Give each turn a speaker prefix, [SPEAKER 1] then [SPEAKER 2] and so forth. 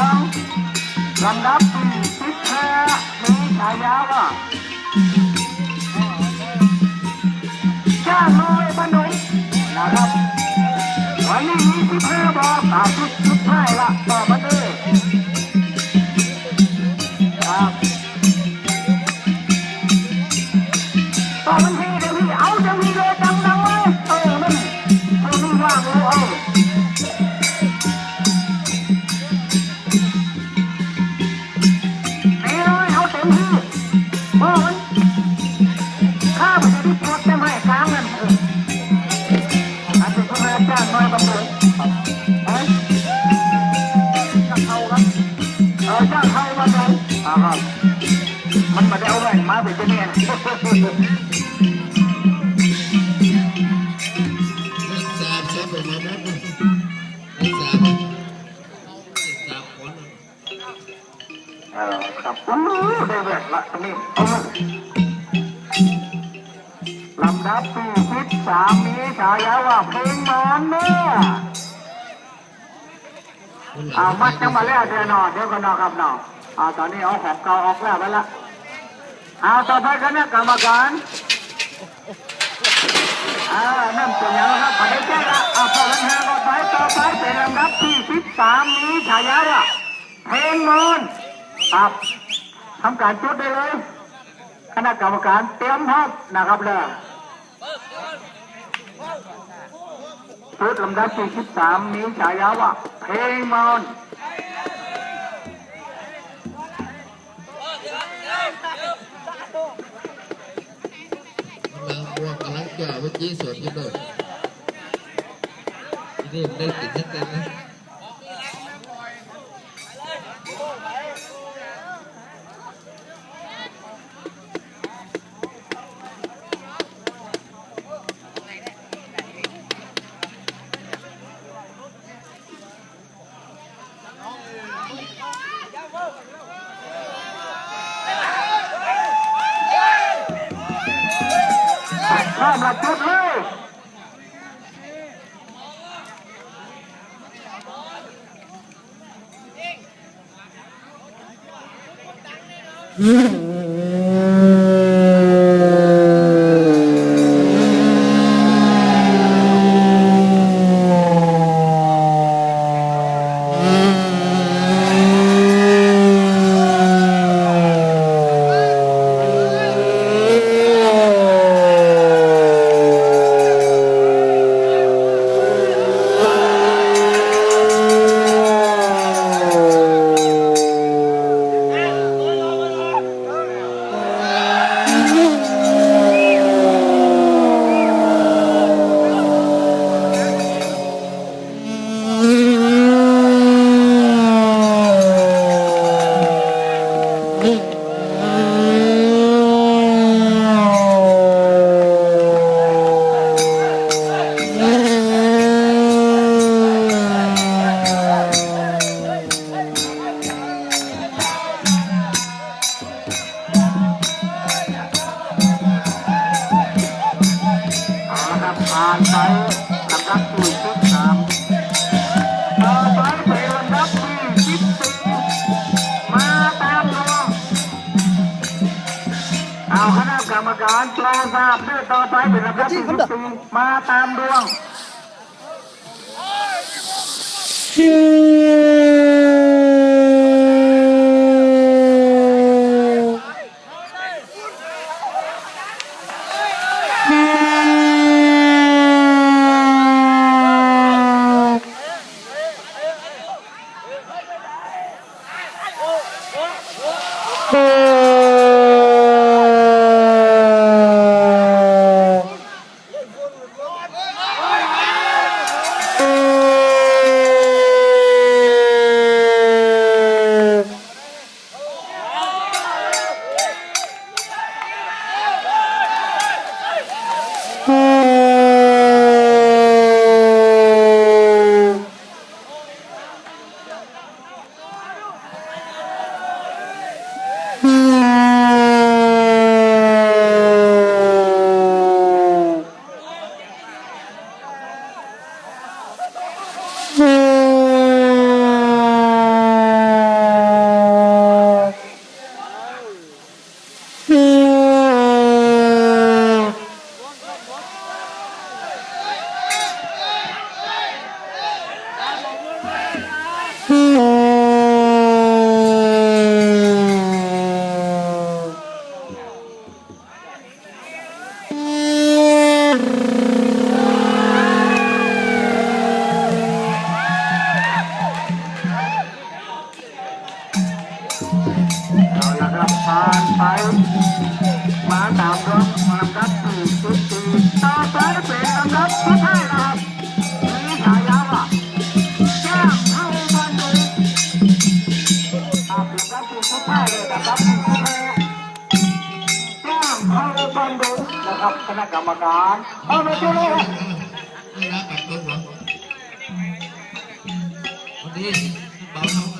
[SPEAKER 1] ลวงลำดับที่สิบห้ามีฉายาว่าจ้าน้อยพนุนะครับวันนี้มีสิบห้าบอกตาชุดสุดท้ายละางรั
[SPEAKER 2] กษาสามคน
[SPEAKER 1] เออครับโอ้ได้แหวนละนี้เอามาลำดับที่สิบสามมีฉายาว่าเพลงนอนเนื้อเอามัดจังมาแล้วเดี๋ยวนอนเดี๋ยวก็นอนครับนอนเอาตอนนี้เอาของเก่าออกแล้วไปละ เอาต่อไปคณะกรรมการอ่านั่นเป็นยังครับขอได้แจ้ละเอาพอกันทางต่อไปต่อไปเป็นลำดับที่สิบสามมีฉายาว่าเพลงมอนครับทำการจุดได้เลย คณะกรรมการเตรียมพร้อมนะครับเลยชุดลำดับที่สิบสามมีฉายาว่าเพลงมอน
[SPEAKER 2] กำลังบวกก ยี่สวนยู่เลยทีนี้มันได้ติดทั้งกันนะ
[SPEAKER 1] ข้ามหลักจุดเลยอืม การตราทราบด้วยต่อไปเป็นลำดับที่สี่มาตามดวงโอ้ ณะกรรมการเอามาช่วยเลยครับไม่รั
[SPEAKER 2] บแบบตัวผมวันนี้เบา